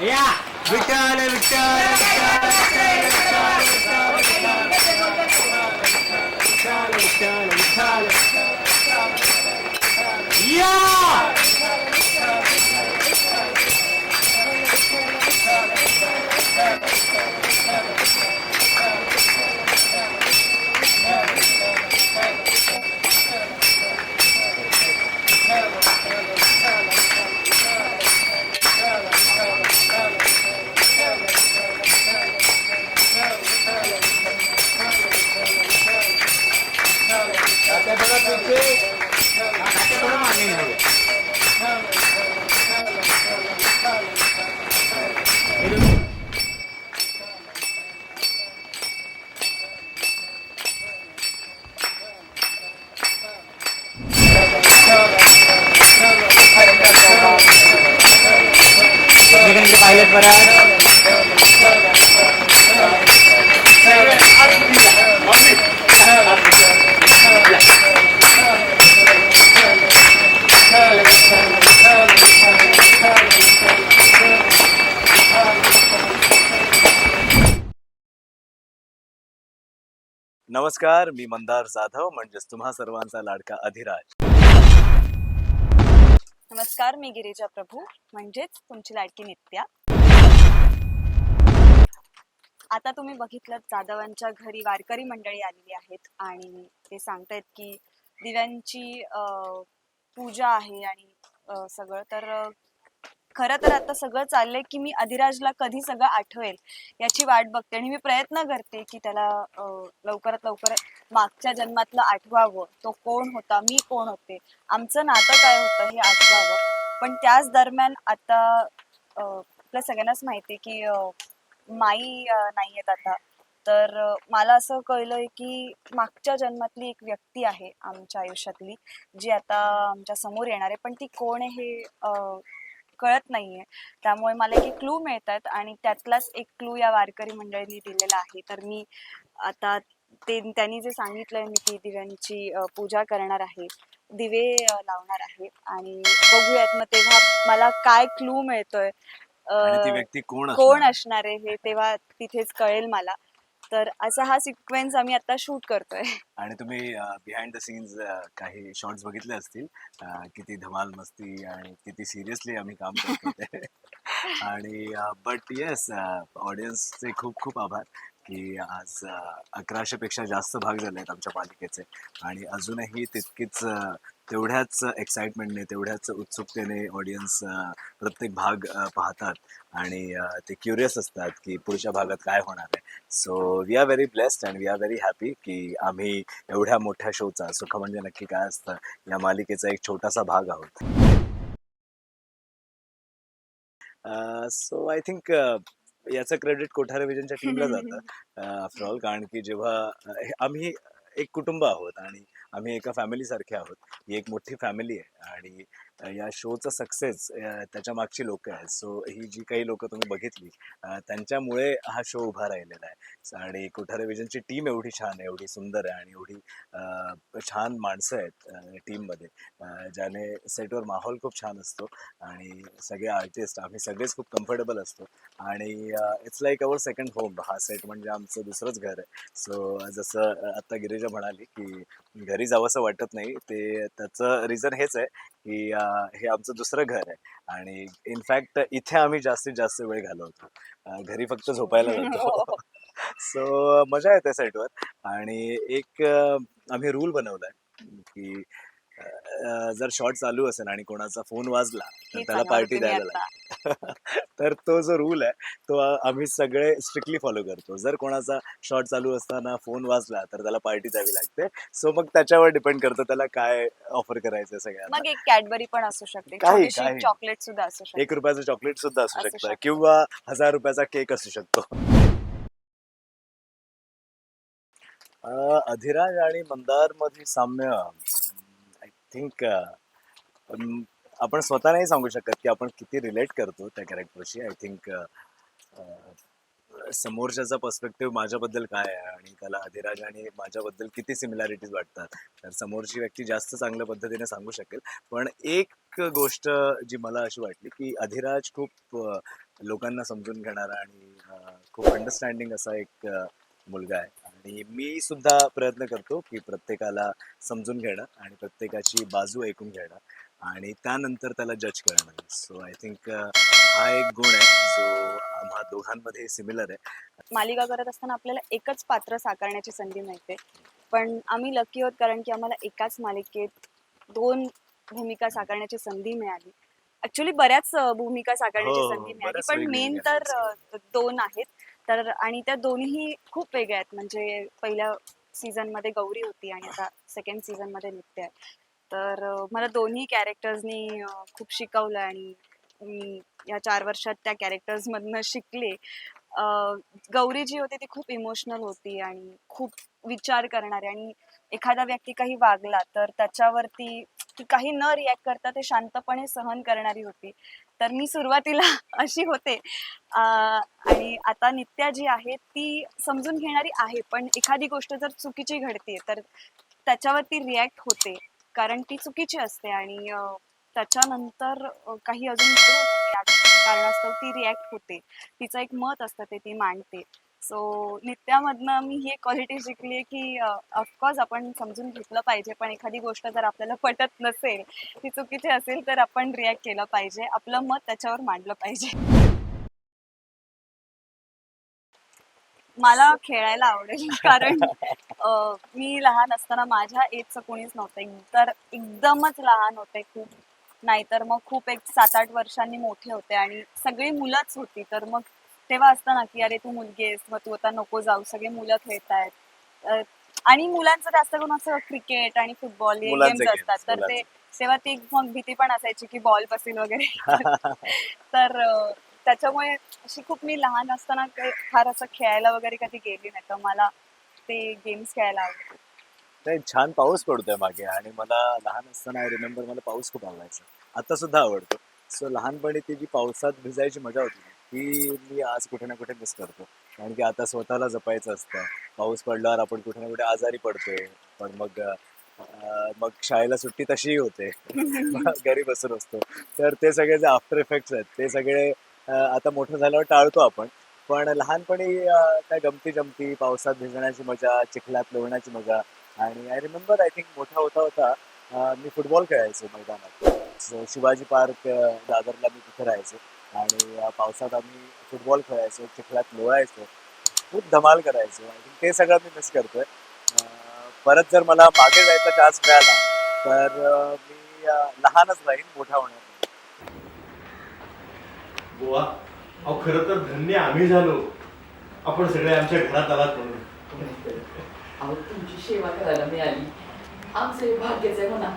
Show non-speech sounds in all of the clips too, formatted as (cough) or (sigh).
या विठ्ठल विठ्ठल या आता नमस्कार मी मंदार जाधव म्हणजेच तुम्हा सर्वांचा लाडका अधिराज. नमस्कार मी गिरिजा प्रभू म्हणजेच तुमची लाडकी नित्या. आता तुम्ही बघितलं जाधवांच्या घरी वारकरी मंडळी आलेली आहेत आणि ते सांगतायत की दिव्यांची अं, पूजा आहे आणि अं, सगळं. तर अं, खरं तर आता सगळं चाललंय की मी अधिराजला कधी सगळं आठवेल याची वाट बघते आणि मी प्रयत्न करते की त्याला अं, लवकरात लवकर मागच्या जन्मातलं आठवावं. तो कोण होता? मी कोण होते? आमचं नातं काय होतं हे आठवावं. पण त्याच दरम्यान आता अं, आपल्या सगळ्यांनाच माहिती की अं, माई अं, नाही आता. तर अं, मला असं कळलंय की मागच्या जन्मातली एक व्यक्ती आहे आमच्या आयुष्यातली जी आता आमच्यासमोर येणार आहे. पण ती कोण आहे हे अं, कळत नाहीये. त्यामुळे मला एक क्लू मिळतात आणि त्यातलाच एक क्लू या वारकरी मंडळींनी दिलेला आहे. तर मी आता ते त्यांनी जे सांगितलंय मी ती दिव्यांची पूजा करणार आहे. दिवे लावणार आहे. आणि बघूयात मग तेव्हा मला काय क्लू मिळतोय. कोण कोण? असणार आहे हे तेव्हा तिथेच कळेल मला. तर असा हा सिक्वेन्स आम्ही आता शूट करतोय. आणि तुम्ही बिहाइंड द सीन्स काही शॉर्ट्स बघितले असतील अं, किती धमाल मस्ती आणि किती सिरियसली आम्ही काम करतो ते (laughs) आणि बट येस ऑडियन्सचे खूप खूप आभार की आज अकराशे पेक्षा जास्त भाग झाले आहेत आमच्या पालिकेचे. आणि अजूनही तितकीच अं, तेवढ्याच एक्साइटमेंटने तेवढ्याच उत्सुकतेने ऑडियन्स प्रत्येक भाग पाहतात आणि ते क्युरियस असतात की पुढच्या भागात काय होणार आहे. So we are very blessed and we are very happy की आम्ही एवढ्या मोठ्या शोचा सुख म्हणजे नक्की काय असतं या मालिकेचा एक छोटासा भाग आहोत. सो आय थिंक याचं क्रेडिट कोठारे विजनच्या टीमला जातं. (laughs) आफ्टर ऑल कारण की जेव्हा आम्ही एक कुटुंब आहोत आणि आम्ही एका फॅमिलीसारखे आहोत. ही एक मोठी फॅमिली आहे आणि या शोचा सक्सेस त्याच्या मागची लोक आहेत. सो ही जी काही लोक तुम्ही बघितली त्यांच्यामुळे हा शो उभा राहिलेला आहे. आणि कोठारे विजनची टीम एवढी छान आहे एवढी सुंदर आहे आणि एवढी छान माणसं आहेत टीममध्ये ज्याने सेटवर माहोल खूप छान असतो आणि सगळे आर्टिस्ट आम्ही सगळेच खूप कम्फर्टेबल असतो. आणि it's like our second home हा सेट म्हणजे आमचं दुसरंच घर आहे. सो जसं आत्ता गिरीजा म्हणाली की घरी जावंसं वाटत नाही. ते त्याचं रिझन हेच आहे की हे आमचं दुसरं घर आहे. आणि इनफॅक्ट इथे आम्ही जास्तीत जास्त वेळ घालवतो. घरी फक्त झोपायला (laughs) जातो. सो मजा येते सेटवर आणि एक आम्ही रूल बनवलाय की अं, जर शॉट चालू असेल आणि कोणाचा फोन वाजला तर हे त्याला सांगा पार्टी तुम्ही द्यायला आता. लागते (laughs) तर तो जो रूल आहे तो आम्ही सगळे स्ट्रिक्टली फॉलो करतो. जर कोणाचा शॉट चालू असताना फोन वाजला तर त्याला पार्टी द्यावी लागते. सो मग त्याच्यावर डिपेंड करतं त्याला काय ऑफर करायचं सगळ्यांना. मग एक कॅडबरी पण असू शकते. काही- छोटीशी काही. चॉकलेट सुद्धा असू शकते. एक रुपयाचं चॉकलेट सुद्धा असू असू शकतं शकतं. किंवा हजार रुपयाचा केक असू शकतो. अं, अधिराज आणि मंदारमध्ये साम्य. थिंक आपण स्वतः नाही सांगू शकत की आपण किती रिलेट करतो त्या कॅरेक्टरशी आय थिंक समोरच्याचा पर्स्पेक्टिव्ह माझ्याबद्दल काय आहे आणि त्याला अधिराज आणि माझ्याबद्दल किती सिमिलॅरिटीज वाटतात तर समोरची व्यक्ती जास्त चांगल्या पद्धतीने सांगू शकेल. पण एक गोष्ट जी मला अशी वाटली की अधिराज खूप लोकांना समजून घेणारा आणि खूप अंडरस्टँडिंग असा एक मुलगा आहे. आणि मी सुद्धा प्रयत्न करतो की प्रत्येकाला समजून घेणं आणि प्रत्येकाची बाजू ऐकून घेणं आणि त्यानंतर त्याला जज करणं. सो आय थिंक हा एक गुण आहे जो आम्हा दोघांमध्ये सिमिलर आहे. मालिका करत असताना आपल्याला एकच पात्र साकारण्याची संधी मिळते. पण आम्ही लकी आहोत कारण की आम्हाला एकाच मालिकेत दोन भूमिका साकारण्याची संधी मिळाली. ऍक्च्युली बऱ्याच भूमिका साकारण्याची हो, संधी मिळाली. पण मेन तर दोन आहेत. तर आणि त्या दोन्ही खूप वेगळ्या आहेत. म्हणजे पहिल्या सीझनमध्ये गौरी होती आणि आता सेकंड सीझनमध्ये नित्य आहे तर मला दोन्ही कॅरेक्टर्सनी खूप शिकवलं आणि मी या चार वर्षात त्या कॅरेक्टर्स मधनं शिकले गौरी जी होती ती खूप इमोशनल होती आणि खूप विचार करणारी आणि एखादा व्यक्ती काही वागला तर त्याच्यावरती ती काही न रिॲक्ट करता ते शांतपणे सहन करणारी होती. तर मी सुरुवातीला (laughs) अशी होते. आणि आता नित्या जी आहे ती समजून घेणारी आहे पण एखादी गोष्ट जर चुकीची घडते तर त्याच्यावरती रिॲक्ट होते कारण ती चुकीची असते आणि त्याच्यानंतर काही अजून कारणास्तव ती रिॲक्ट होते. तिचं एक मत असतं ते ती मांडते. सो नित्यामधनं मी ही क्वालिटी शिकली आहे की ऑफकोर्स आपण समजून घेतलं पाहिजे पण एखादी गोष्ट जर आपल्याला पटत नसेल ती चुकीची असेल तर आपण रिॲक्ट केलं पाहिजे. आपलं मत त्याच्यावर मांडलं पाहिजे. मला खेळायला आवडेल (laughs) कारण मी लहान असताना माझ्या एजचं कोणीच नव्हतं. तर एकदमच लहान होते खूप. नाहीतर मग खूप एक सात आठ वर्षांनी मोठे होते आणि सगळी मुलंच होती. तर मग तेव्हा असतं ना की अरे तू मुलगी आहेस मग तू आता नको जाऊ सगळे मुलं खेळतायत आणि मुलांचं जास्त करून असं क्रिकेट आणि फुटबॉल हे गेम्स असतात. तर ते. तेव्हा ती मग भीती पण असायची की बॉल बसेल वगैरे. (laughs) तर त्याच्यामुळे अशी खूप मी लहान असताना फार असं खेळायला वगैरे कधी गेली नाही. तर मला ते गेम्स खेळायला आवडतात. नाही छान पाऊस पडतोय मागे आणि मला लहान असताना आय रिमेंबर मला पाऊस खूप आवडायचा. आता सुद्धा आवडतो. सो लहानपणी ती जी पावसात भिजायची मजा होती ती मी आज कुठे ना कुठे मिस करतो. कारण की आता स्वतःला जपायचं असतं. पाऊस पडल्यावर आपण कुठे ना कुठे आजारी पडतोय. पण मग मग शाळेला सुट्टी तशीही होते. (laughs) घरी बसून असतो. तर ते सगळे जे आफ्टर इफेक्ट्स आहेत ते सगळे आता मोठं झाल्यावर टाळतो आपण. पण लहानपणी त्या गमती जमती पावसात भिजण्याची मजा चिखलात लोळण्याची मजा. आणि आय रिमेंबर आय थिंक मोठा होता होता मी फुटबॉल खेळायचो मैदानात. शिवाजी पार्क दादरला मी तिथे राहायचो. आणि पावसात आम्ही फुटबॉल खेळायचो चिखलात लोळायचो. खूप धमाल करायचो. ते सगळं मी मिस करतोय. परत जर मला मागे जायचा चान्स मिळाला तर मी लहानच राहीन मोठा होणार अहो खरं तर धन्य आम्ही झालो. आपण सगळे आमच्या घरात आलात म्हणून. अहो तुमची सेवा करायला मिळाली. आमचं भाग्यच आहे म्हणा.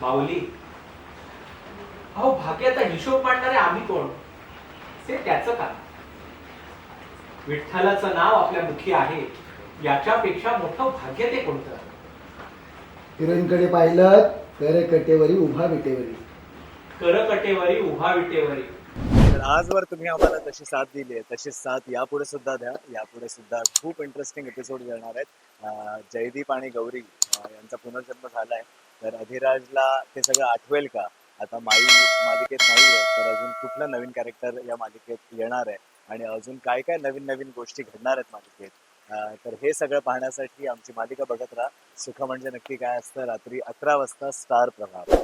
माऊली अहो भाग्याचा हिशोब मांडणारे आम्ही कोण? ते त्याचं काय विठ्ठलाचं नाव आपल्या मुखी आहे. याच्यापेक्षा मोठं भाग्य ते कोणतं? हिरोईनकडे पाहिलं तर कटेवरी उभा विटेवरी. करकटेवरी उभा विटेवरी. तर आजवर तुम्ही आम्हाला तशी साथ दिली आहे. तशी साथ यापुढे सुद्धा द्या. यापुढे सुद्धा खूप इंटरेस्टिंग एपिसोड येणार आहेत. अं, जयदीप आणि गौरी अं, यांचा पुनर्जन्म झाला आहे तर अधिराजला ते सगळं आठवेल का? आता माई मालिकेत नाही आहे तर अजून कुठलं नवीन कॅरेक्टर या मालिकेत येणार आहे? आणि अजून काय काय नवीन नवीन गोष्टी घडणार आहेत मालिकेत? तर हे सगळं पाहण्यासाठी आमची मालिका बघत राहा. सुख म्हणजे नक्की काय असतं? रात्री अकरा वाजता स्टार प्रभाव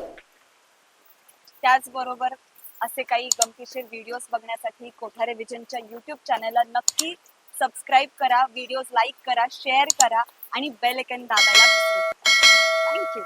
त्याचबरोबर असे काही गमतीशीर व्हिडिओज बघण्यासाठी कोठारे विजनच्या युट्यूब चॅनलला नक्की सबस्क्राईब करा. व्हिडिओज लाईक करा शेअर करा आणि बेल आयकन दाबायला थँक्यू